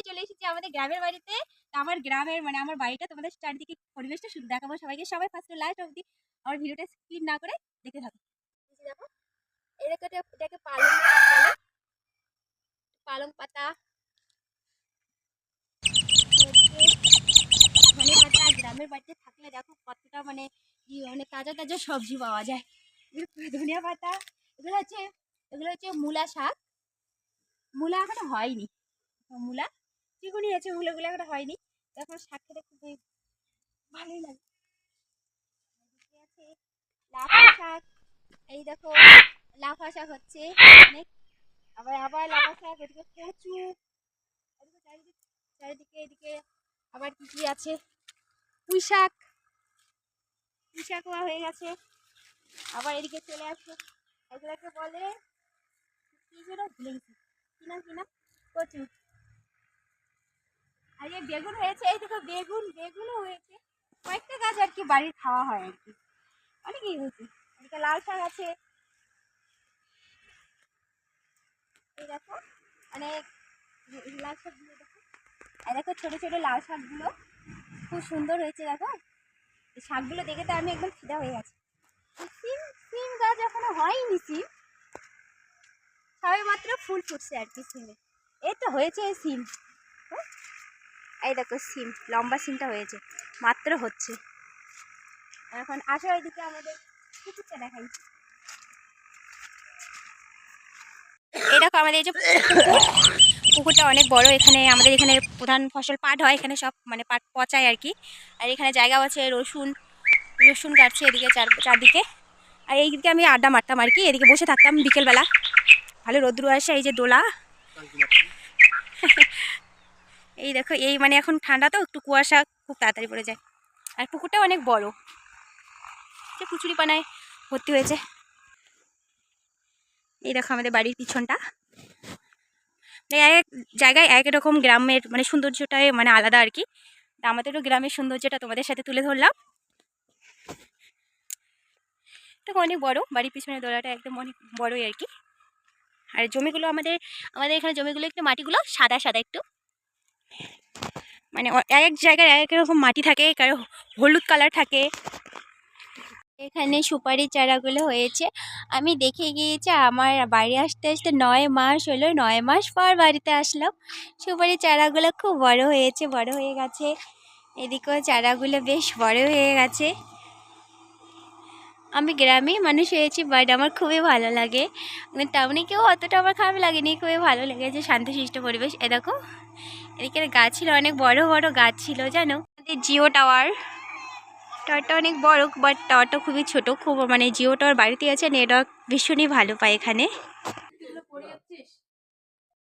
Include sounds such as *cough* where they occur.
আমি চলে এসেছি আমাদের গ্রামের বাড়িতে। আমার গ্রামের মানে আমার বাড়িটা তোমাদের চারিদিকে পরিবেশটা শুধু দেখাবো সবাইকে। সবাই ফার্স্ট লাস্ট অবধি আমার ভিডিওটা স্কিপ না করে থাকো। দেখো, এটাকে পালং পাতা গ্রামের বাড়িতে থাকলে দেখো কতটা মানে মানে তাজা তাজা সবজি পাওয়া যায়। ধনিয়া পাতা, এগুলো হচ্ছে এগুলো হচ্ছে মূলা শাক। মূলা এখনও হয়নি। মূলা চিকুনি আছে মূলাগুলো এখনও হয়নি। এখন শাক খেতে খুবই ভালোই লাগে। লাফা শাক। এই দেখো লাফা শাক হচ্ছে। অনেক। আবার আবার লাফা শাক এদিকে কচু। এদিকে চারিদিকে চারিদিকে এদিকে আবার কি কি আছে? পুঁই শাক। পুঁই শাক হয়ে গেছে। আবার এদিকে চলে আসছে এগুলোকে বলে কি যেন ভুলে গেছি। কি না কি না? কচু। বেগুন হয়েছে। এই দেখো, বেগুন, বেগুনও হয়েছে। কয়েকটা গাছ আর কি বাড়ির খাওয়া হয় আর কি। অনেকই হয়েছে। এদিকে লাল শাক আছে। এই দেখো, অনেক লাল শাকগুলো দেখো। আর দেখো, ছোটো ছোটো লাল শাকগুলো। খুব সুন্দর হয়েছে, দেখো। এই শাকগুলো দেখে তো আমি একদম ফিদা হয়ে গেছি। সিম সিম গাছ এখনও হয়নি সিম। সবে মাত্র ফুল ফুটছে আর কি সিমে। এই তো হয়েছে এই সিম? এই দেখো সিম লম্বা সিমটা হয়েছে মাত্র হচ্ছে। এখন আসো এদিকে আমাদের পুকুরটা দেখাই। এই দেখো আমাদের এই যে পুকুর পুকুরটা অনেক বড় এখানে আমাদের এখানে প্রধান ফসল পাট হয় এখানে সব মানে পাট পচায় আর কি। আর এখানে জায়গাও আছে রসুন রসুন কাটছে এদিকে চার চারদিকে। আর এইদিকে আমি আড্ডা মারতাম আর কি এদিকে বসে থাকতাম বিকেলবেলা। ভালো রোদ্রু আসে এই যে দোলা। *laughs* এই দেখো, এই মানে এখন ঠান্ডা তো, একটু কুয়াশা খুব তাড়াতাড়ি পড়ে যায়। আর পুকুরটাও অনেক বড়। যে কুচুরি পানায় ভর্তি হয়েছে। এই দেখো আমাদের বাড়ির পিছনটা। মানে এক জায়গায় এক রকম গ্রামের মানে সৌন্দর্যটাই মানে আলাদা আর কি। তা আমাদেরও গ্রামের সৌন্দর্যটা তোমাদের সাথে তুলে ধরলাম। এটা অনেক বড়, বাড়ির পিছনে দোলাটা একদম অনেক বড়ই আর কি। আর জমিগুলো আমাদের আমাদের এখানে জমিগুলো একটু মাটিগুলো সাদা সাদা একটু। মানে এক এক জায়গায় এক এক রকম মাটি থাকে, কারও হলুদ কালার থাকে। এখানে সুপারি চারাগুলো হয়েছে। আমি দেখে গিয়েছি, আমার বাড়ি আসতে আসতে নয় মাস হলো, নয় মাস পর বাড়িতে আসলাম। সুপারি চারাগুলো খুব বড় হয়েছে, বড় হয়ে গেছে। এদিকেও চারাগুলো বেশ বড় হয়ে গেছে। আমি গ্রামেই মানুষ হয়েছি বাট আমার খুবই ভালো লাগে। টাউনে কেউ অতটা আমার খারাপ লাগেনি, খুবই ভালো লেগেছে, শান্তশিষ্ট পরিবেশ। এ দেখো। এদিকে গাছ ছিল, অনেক বড় বড় গাছ ছিল, জানো? আমাদের জিও টাওয়ার। টাওয়ারটা অনেক বড় বাট টাওয়ারটা খুবই ছোট, খুব মানে জিও টাওয়ার বাড়িতে আছে নেটওয়ার্ক ভীষণই ভালো পায় এখানে।